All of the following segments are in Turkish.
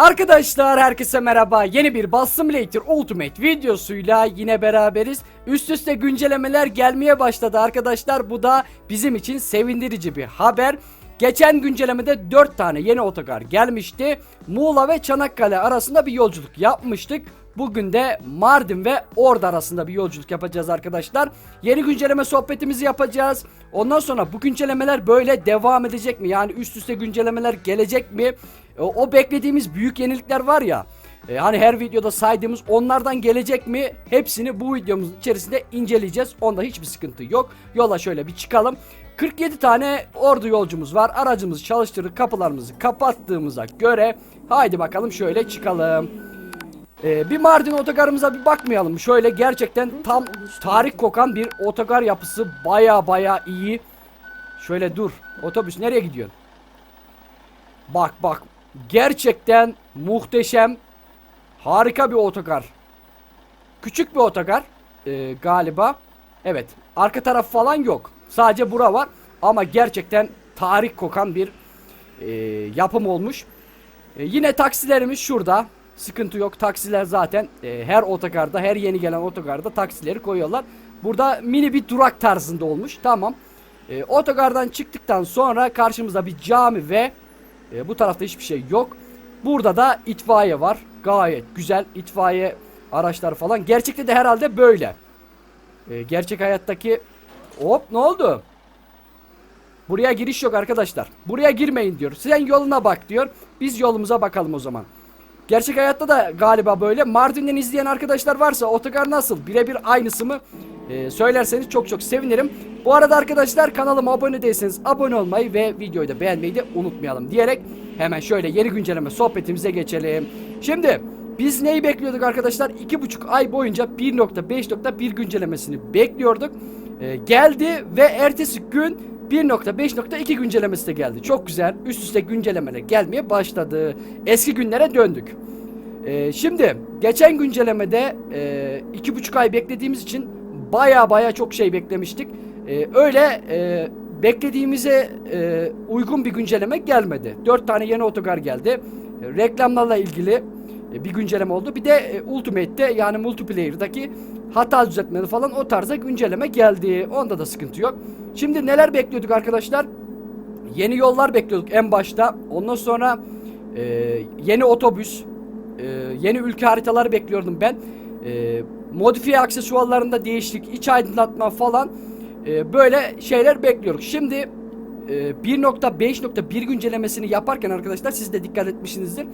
Arkadaşlar herkese merhaba. Yeni bir Bus Simulator Ultimate videosuyla yine beraberiz. Üst üste güncellemeler gelmeye başladı arkadaşlar. Bu da bizim için sevindirici bir haber. Geçen güncellemede 4 tane yeni otogar gelmişti. Muğla ve Çanakkale arasında bir yolculuk yapmıştık. Bugün de Mardin ve Ordu arasında bir yolculuk yapacağız arkadaşlar. Yeni güncelleme sohbetimizi yapacağız. Ondan sonra bu güncellemeler böyle devam edecek mi? Yani üst üste güncellemeler gelecek mi? O, o beklediğimiz büyük yenilikler var ya. e, hani her videoda saydığımız onlardan gelecek mi? Hepsini bu videomuzun içerisinde inceleyeceğiz. Onda hiçbir sıkıntı yok. Yola şöyle bir çıkalım. 47 tane ordu yolcumuz var. Aracımızı çalıştırdık. Kapılarımızı kapattığımıza göre haydi bakalım şöyle çıkalım. Ee, bir Mardin otogarımıza bir bakmayalım. Şöyle gerçekten tam tarih kokan bir otogar yapısı baya baya iyi. Şöyle dur. Otobüs nereye gidiyorsun? Bak bak. Gerçekten muhteşem. Harika bir otogar. Küçük bir otogar ee, galiba. Evet. Arka taraf falan yok. Sadece bura var. Ama gerçekten tarih kokan bir ee, yapım olmuş. E, yine taksilerimiz şurada. Sıkıntı yok. Taksiler zaten e, her otogarda, her yeni gelen otogarda taksileri koyuyorlar. Burada mini bir durak tarzında olmuş. Tamam. E, otogardan çıktıktan sonra karşımızda bir cami ve e, bu tarafta hiçbir şey yok. Burada da itfaiye var. Gayet güzel itfaiye araçlar falan. Gerçekte de herhalde böyle. E, gerçek hayattaki hop ne oldu? Buraya giriş yok arkadaşlar. Buraya girmeyin diyor. Sen yoluna bak diyor. Biz yolumuza bakalım o zaman. Gerçek hayatta da galiba böyle. Mardin'den izleyen arkadaşlar varsa otogar nasıl? Birebir aynısı mı? Ee, söylerseniz çok çok sevinirim. Bu arada arkadaşlar kanalıma abone değilseniz abone olmayı ve videoyu da beğenmeyi de unutmayalım diyerek hemen şöyle yeni güncelleme sohbetimize geçelim. Şimdi biz neyi bekliyorduk arkadaşlar? 2,5 ay boyunca 1.5.1 güncellemesini bekliyorduk. Ee, geldi ve ertesi gün 1.5.2 güncellemesi de geldi. Çok güzel. Üst üste güncellemeler gelmeye başladı. Eski günlere döndük. Ee, şimdi geçen güncellemede e, iki buçuk ay beklediğimiz için baya baya çok şey beklemiştik. Ee, öyle e, beklediğimize e, uygun bir güncelleme gelmedi. 4 tane yeni otogar geldi. E, reklamlarla ilgili e, bir güncelleme oldu. Bir de e, Ultimate'te yani multiplayer'daki hata düzeltmeleri falan o tarza güncelleme geldi. Onda da sıkıntı yok. Şimdi neler bekliyorduk arkadaşlar? Yeni yollar bekliyorduk en başta. Ondan sonra e, yeni otobüs, e, yeni ülke haritaları bekliyordum ben. E, modifiye aksesuarlarında değişiklik, iç aydınlatma falan e, böyle şeyler bekliyorduk. Şimdi e, 1.5.1 güncellemesini yaparken arkadaşlar siz de dikkat etmişsinizdir.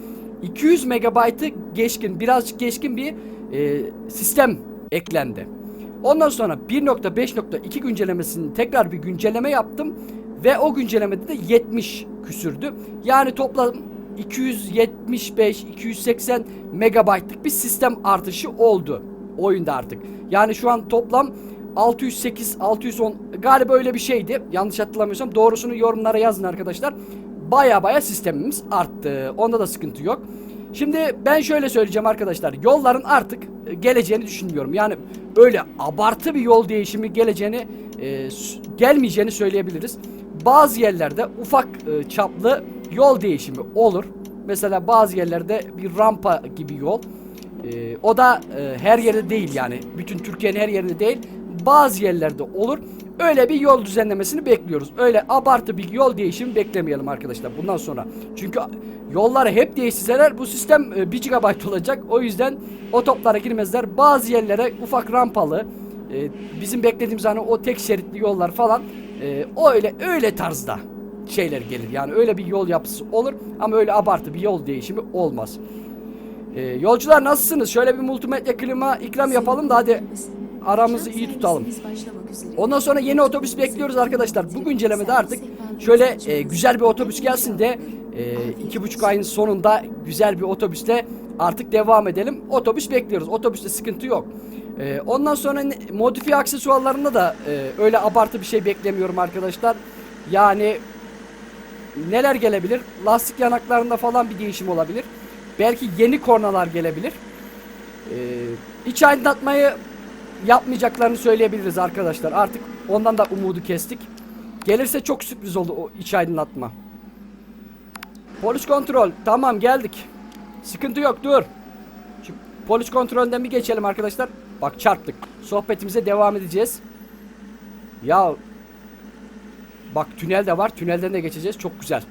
200 megabaytı geçkin, birazcık geçkin bir e, sistem eklendi. Ondan sonra 1.5.2 güncellemesini tekrar bir güncelleme yaptım ve o güncellemede de 70 küsürdü. Yani toplam 275 280 megabaytlık bir sistem artışı oldu oyunda artık. Yani şu an toplam 608 610 galiba öyle bir şeydi. Yanlış hatırlamıyorsam doğrusunu yorumlara yazın arkadaşlar. Baya baya sistemimiz arttı. Onda da sıkıntı yok. Şimdi ben şöyle söyleyeceğim arkadaşlar. Yolların artık e, geleceğini düşünüyorum. Yani öyle abartı bir yol değişimi geleceğini e, gelmeyeceğini söyleyebiliriz. Bazı yerlerde ufak e, çaplı yol değişimi olur. Mesela bazı yerlerde bir rampa gibi yol. E, o da e, her yerde değil yani. Bütün Türkiye'nin her yerinde değil. Bazı yerlerde olur. Öyle bir yol düzenlemesini bekliyoruz. Öyle abartı bir yol değişimi beklemeyelim arkadaşlar bundan sonra. Çünkü yolları hep değiştirseler bu sistem e, 1 GB olacak. O yüzden o toplara girmezler. Bazı yerlere ufak rampalı e, bizim beklediğimiz hani o tek şeritli yollar falan e, o öyle öyle tarzda şeyler gelir. Yani öyle bir yol yapısı olur ama öyle abartı bir yol değişimi olmaz. E, yolcular nasılsınız? Şöyle bir multimedya klima ikram yapalım da hadi aramızı iyi tutalım. Ondan sonra yeni otobüs bekliyoruz arkadaşlar. Bu güncellemede artık şöyle e, güzel bir otobüs gelsin de e, iki buçuk ayın sonunda güzel bir otobüsle artık devam edelim. Otobüs bekliyoruz. Otobüste sıkıntı yok. E, ondan sonra modifiye aksesuarlarında da e, öyle abartı bir şey beklemiyorum arkadaşlar. Yani neler gelebilir? Lastik yanaklarında falan bir değişim olabilir. Belki yeni kornalar gelebilir. Ee, iç aydınlatmayı yapmayacaklarını söyleyebiliriz arkadaşlar. Artık ondan da umudu kestik. Gelirse çok sürpriz oldu o iç aydınlatma. Polis kontrol. Tamam geldik. Sıkıntı yok dur. Şu polis kontrolünden bir geçelim arkadaşlar. Bak çarptık. Sohbetimize devam edeceğiz. Ya Bak tünel de var. Tünelden de geçeceğiz. Çok güzel.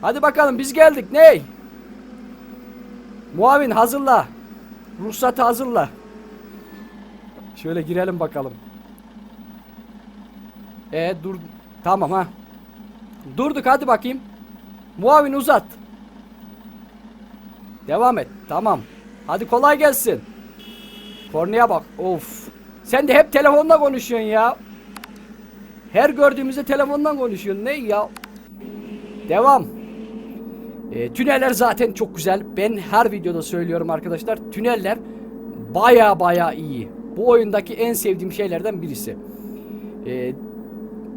Hadi bakalım biz geldik. Ney? Muavin hazırla. Ruhsatı hazırla. Şöyle girelim bakalım. E dur. Tamam ha. Durduk hadi bakayım. Muavin uzat. Devam et. Tamam. Hadi kolay gelsin. Kornaya bak. Of. Sen de hep telefonla konuşuyorsun ya. Her gördüğümüzde telefondan konuşuyorsun. Ne ya? Devam. E, tüneller zaten çok güzel. Ben her videoda söylüyorum arkadaşlar. Tüneller baya baya iyi. Bu oyundaki en sevdiğim şeylerden birisi. E,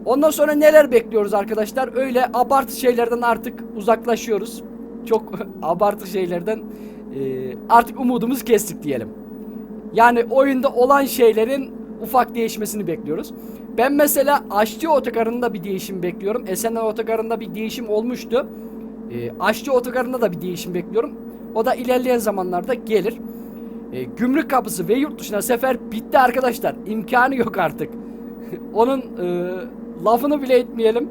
ondan sonra neler bekliyoruz arkadaşlar? Öyle abartı şeylerden artık uzaklaşıyoruz. Çok abartı şeylerden e, artık umudumuz kestik diyelim. Yani oyunda olan şeylerin ufak değişmesini bekliyoruz. Ben mesela Aşçı Otogarı'nda bir değişim bekliyorum. Esenler Otogarı'nda bir değişim olmuştu. E, Aşçı Otogarı'nda da bir değişim bekliyorum. O da ilerleyen zamanlarda gelir. E, gümrük kapısı ve yurt dışına sefer bitti arkadaşlar. İmkanı yok artık. Onun e, lafını bile etmeyelim.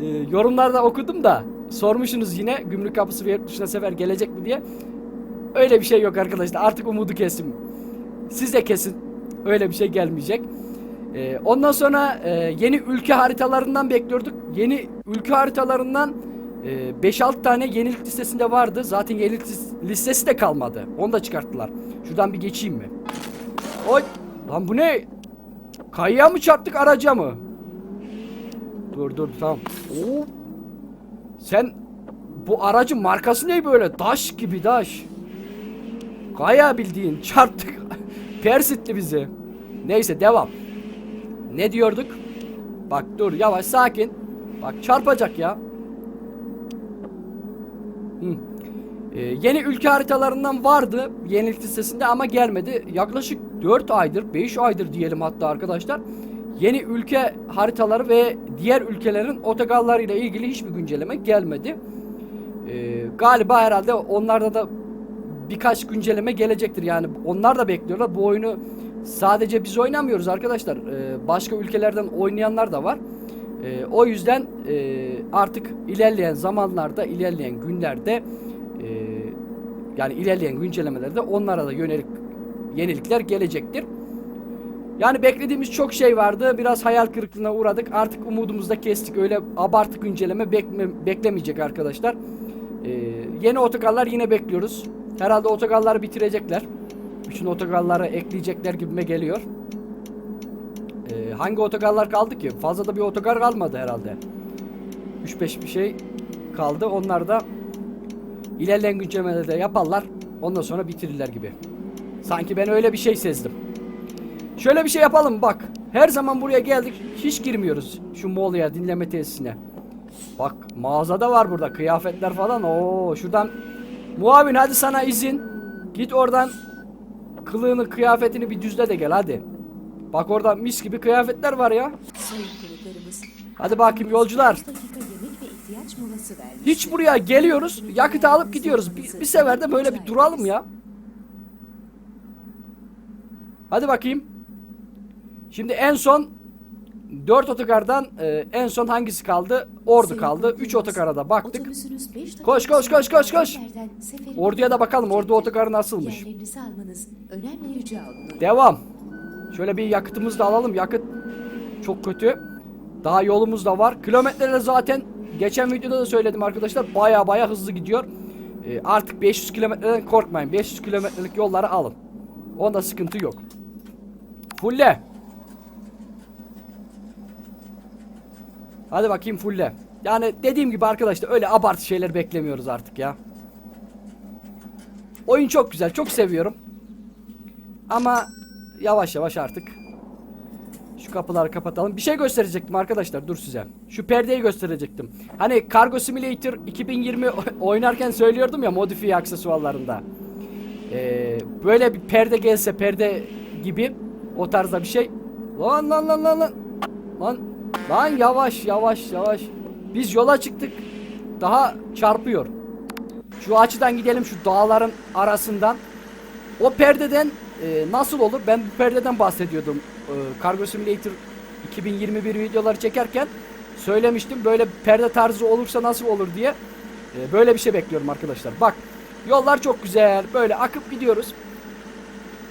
E, yorumlarda okudum da sormuşsunuz yine gümrük kapısı ve yurt dışına sefer gelecek mi diye. Öyle bir şey yok arkadaşlar. Artık umudu kesin. Siz de kesin. Öyle bir şey gelmeyecek. Ee, ondan sonra e, yeni ülke haritalarından bekliyorduk. Yeni ülke haritalarından e, 5-6 tane yenilik listesinde vardı. Zaten yenilik lis- listesi de kalmadı. Onu da çıkarttılar. Şuradan bir geçeyim mi? Oy! Lan bu ne? Kayaya mı çarptık araca mı? Dur dur tamam. Oo. Sen bu aracın markası ne böyle? Daş gibi daş. Kaya bildiğin çarptık. Persitli bizi. Neyse devam. Ne diyorduk? Bak dur yavaş sakin. Bak çarpacak ya. Ee, yeni ülke haritalarından vardı yenilik listesinde ama gelmedi. Yaklaşık 4 aydır 5 aydır diyelim hatta arkadaşlar. Yeni ülke haritaları ve diğer ülkelerin otogallarıyla ilgili hiçbir güncelleme gelmedi. Ee, galiba herhalde onlarda da birkaç güncelleme gelecektir yani onlar da bekliyorlar bu oyunu sadece biz oynamıyoruz arkadaşlar Ee, başka ülkelerden oynayanlar da var Ee, o yüzden e, artık ilerleyen zamanlarda ilerleyen günlerde e, yani ilerleyen güncellemelerde onlara da yönelik yenilikler gelecektir yani beklediğimiz çok şey vardı biraz hayal kırıklığına uğradık artık umudumuzu da kestik öyle abartı güncelleme bekme, beklemeyecek arkadaşlar Ee, yeni otogarlar yine bekliyoruz Herhalde otogarları bitirecekler. Bütün otogarları ekleyecekler gibime geliyor. Ee, hangi otogarlar kaldı ki? Fazla da bir otogar kalmadı herhalde. 3-5 bir şey kaldı. Onlar da ilerleyen güncellemelerde yaparlar. Ondan sonra bitirirler gibi. Sanki ben öyle bir şey sezdim. Şöyle bir şey yapalım bak. Her zaman buraya geldik. Hiç girmiyoruz. Şu Mola'ya dinleme tesisine. Bak mağazada var burada kıyafetler falan. Oo şuradan Muavin hadi sana izin. Git oradan kılığını kıyafetini bir düzle de gel hadi. Bak orada mis gibi kıyafetler var ya. Hadi bakayım yolcular. 5 dakika yemek ve ihtiyaç molası vermiş. Hiç buraya geliyoruz. Yakıt alıp gidiyoruz. Bir, bir sefer de böyle bir duralım ya. Hadi bakayım. Şimdi en son 4 otogardan e, en son hangisi kaldı? Ordu kaldı. 3 konuklarımız, otogara da baktık. Koş, koş, koş, koş, koş. Orduya da bakalım. Ordu otogarı nasılmış? Devam. Şöyle bir yakıtımızı da alalım. Yakıt çok kötü. Daha yolumuz da var. Kilometreler zaten geçen videoda da söyledim arkadaşlar. Baya baya hızlı gidiyor. Ee, artık 500 kilometreden korkmayın. 500 kilometrelik yolları alın. Onda sıkıntı yok. Fulle. Hadi bakayım fulle. Yani dediğim gibi arkadaşlar öyle abartı şeyler beklemiyoruz artık ya. Oyun çok güzel. Çok seviyorum. Ama yavaş yavaş artık. Şu kapıları kapatalım. Bir şey gösterecektim arkadaşlar. Dur size. Şu perdeyi gösterecektim. Hani Cargo Simulator 2020 oynarken söylüyordum ya modifiye aksesuarlarında. Ee, böyle bir perde gelse perde gibi o tarzda bir şey. Lan lan lan lan lan. Lan lan yavaş yavaş yavaş. Biz yola çıktık. daha çarpıyor. Şu açıdan gidelim şu dağların arasından. O perdeden e, nasıl olur? Ben bu perdeden bahsediyordum. E, Cargo Simulator 2021 videoları çekerken söylemiştim. Böyle perde tarzı olursa nasıl olur diye. E, böyle bir şey bekliyorum arkadaşlar. Bak yollar çok güzel. Böyle akıp gidiyoruz.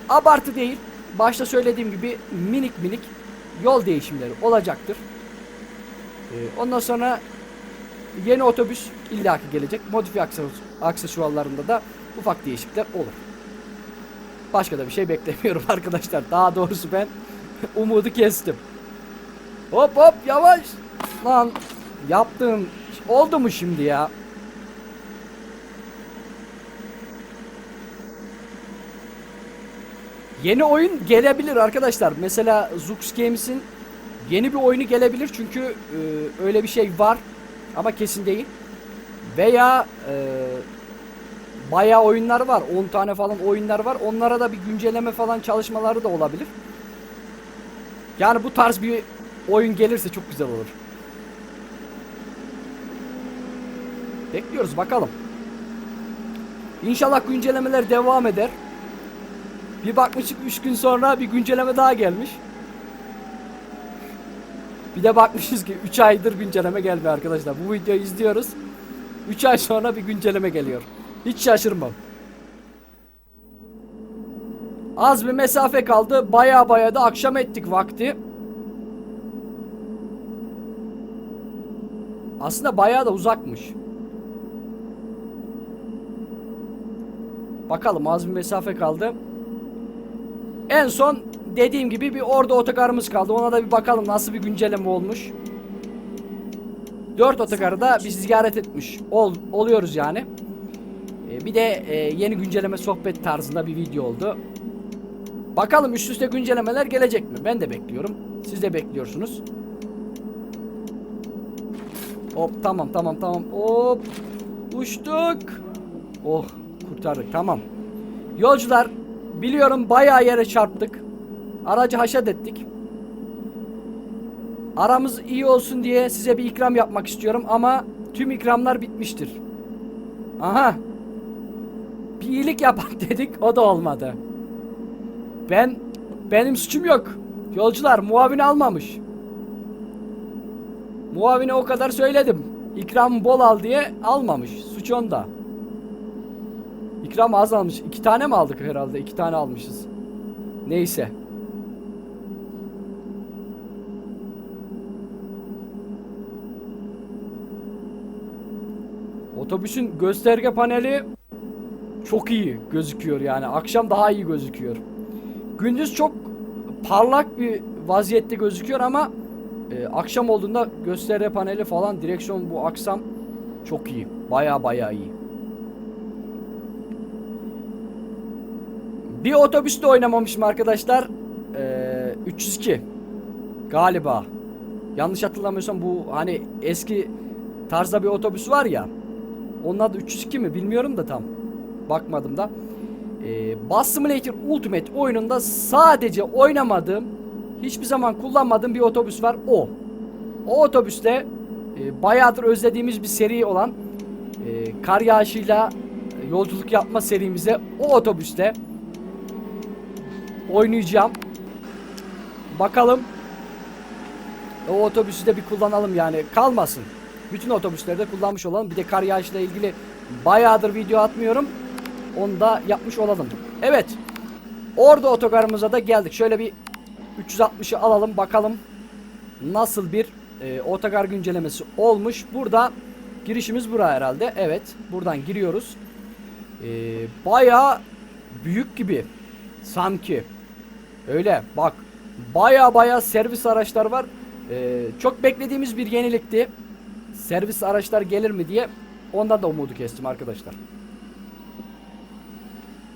Abartı değil. Başta söylediğim gibi minik minik yol değişimleri olacaktır. E, ondan sonra yeni otobüs illaki gelecek. Modifiye akses- aksesuarlarında da ufak değişiklikler olur. Başka da bir şey beklemiyorum arkadaşlar. Daha doğrusu ben umudu kestim. Hop hop yavaş. Lan yaptığım oldu mu şimdi ya? Yeni oyun gelebilir arkadaşlar. Mesela Zux Games'in yeni bir oyunu gelebilir çünkü e, öyle bir şey var ama kesin değil. Veya e, bayağı oyunlar var. 10 tane falan oyunlar var. Onlara da bir güncelleme falan çalışmaları da olabilir. Yani bu tarz bir oyun gelirse çok güzel olur. Bekliyoruz bakalım. İnşallah güncellemeler devam eder. Bir bakmışık 3 gün sonra bir güncelleme daha gelmiş. Bir de bakmışız ki 3 aydır güncelleme gelmiyor arkadaşlar. Bu videoyu izliyoruz. 3 ay sonra bir güncelleme geliyor. Hiç şaşırmam. Az bir mesafe kaldı. Baya baya da akşam ettik vakti. Aslında bayağı da uzakmış. Bakalım az bir mesafe kaldı. En son dediğim gibi bir orada otogarımız kaldı. Ona da bir bakalım nasıl bir güncelleme olmuş. 4 otogarı da biz ziyaret etmiş ol, oluyoruz yani. Bir de e, yeni güncelleme sohbet tarzında bir video oldu. Bakalım üst üste güncellemeler gelecek mi? Ben de bekliyorum. Siz de bekliyorsunuz. Hop tamam tamam tamam. Hop. Uçtuk. Oh kurtardık tamam. Yolcular biliyorum bayağı yere çarptık. Aracı haşat ettik. Aramız iyi olsun diye size bir ikram yapmak istiyorum ama tüm ikramlar bitmiştir. Aha. Bir iyilik yapak dedik o da olmadı. Ben benim suçum yok. Yolcular muavini almamış. Muavine o kadar söyledim. İkram bol al diye almamış. Suç onda. İkram az almış. İki tane mi aldık herhalde? İki tane almışız. Neyse. Otobüsün gösterge paneli çok iyi gözüküyor yani. Akşam daha iyi gözüküyor. Gündüz çok parlak bir vaziyette gözüküyor ama e, akşam olduğunda gösterge paneli falan direksiyon bu aksam çok iyi. Baya baya iyi. Bir otobüste oynamamışım arkadaşlar. Ee, 302 galiba. Yanlış hatırlamıyorsam bu hani eski tarzda bir otobüs var ya. Onun adı 302 mi bilmiyorum da tam. Bakmadım da. Ee, Bus Simulator Ultimate oyununda sadece oynamadığım, hiçbir zaman kullanmadığım bir otobüs var. O. O otobüste e, bayağıdır özlediğimiz bir seri olan e, kar yağışıyla yolculuk yapma serimize o otobüste oynayacağım. Bakalım. O otobüsü de bir kullanalım yani. Kalmasın. Bütün otobüslerde kullanmış olalım. Bir de kar yağışıyla ilgili bayağıdır video atmıyorum. Onu da yapmış olalım. Evet. Orada otogarımıza da geldik. Şöyle bir 360'ı alalım bakalım. Nasıl bir e, otogar güncellemesi olmuş. Burada girişimiz bura herhalde. Evet. Buradan giriyoruz. E, bayağı büyük gibi. Sanki. Öyle bak. Baya baya servis araçlar var. Ee, çok beklediğimiz bir yenilikti. Servis araçlar gelir mi diye ondan da umudu kestim arkadaşlar.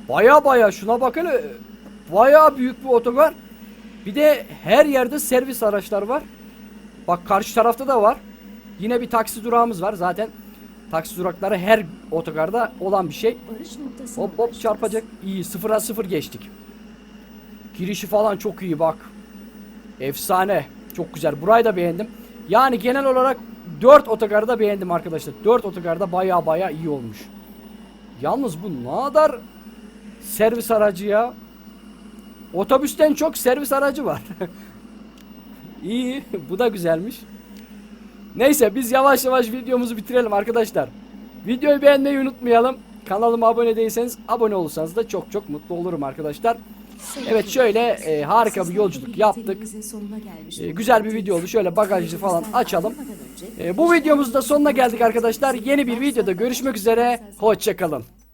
Baya baya şuna bakın. Baya büyük bir otogar. Bir de her yerde servis araçlar var. Bak karşı tarafta da var. Yine bir taksi durağımız var. Zaten taksi durakları her otogarda olan bir şey. Hop hop çarpacak. İyi sıfıra sıfır geçtik. Girişi falan çok iyi bak. Efsane. Çok güzel. Burayı da beğendim. Yani genel olarak 4 otogarı da beğendim arkadaşlar. 4 otogar da baya baya iyi olmuş. Yalnız bu ne kadar servis aracı ya. Otobüsten çok servis aracı var. iyi. Bu da güzelmiş. Neyse biz yavaş yavaş videomuzu bitirelim arkadaşlar. Videoyu beğenmeyi unutmayalım. Kanalıma abone değilseniz abone olursanız da çok çok mutlu olurum arkadaşlar. Evet şöyle e, harika bir yolculuk yaptık. E, güzel bir video oldu. Şöyle bagajı falan açalım. E, bu videomuzun da sonuna geldik arkadaşlar. Yeni bir videoda görüşmek üzere. Hoşçakalın.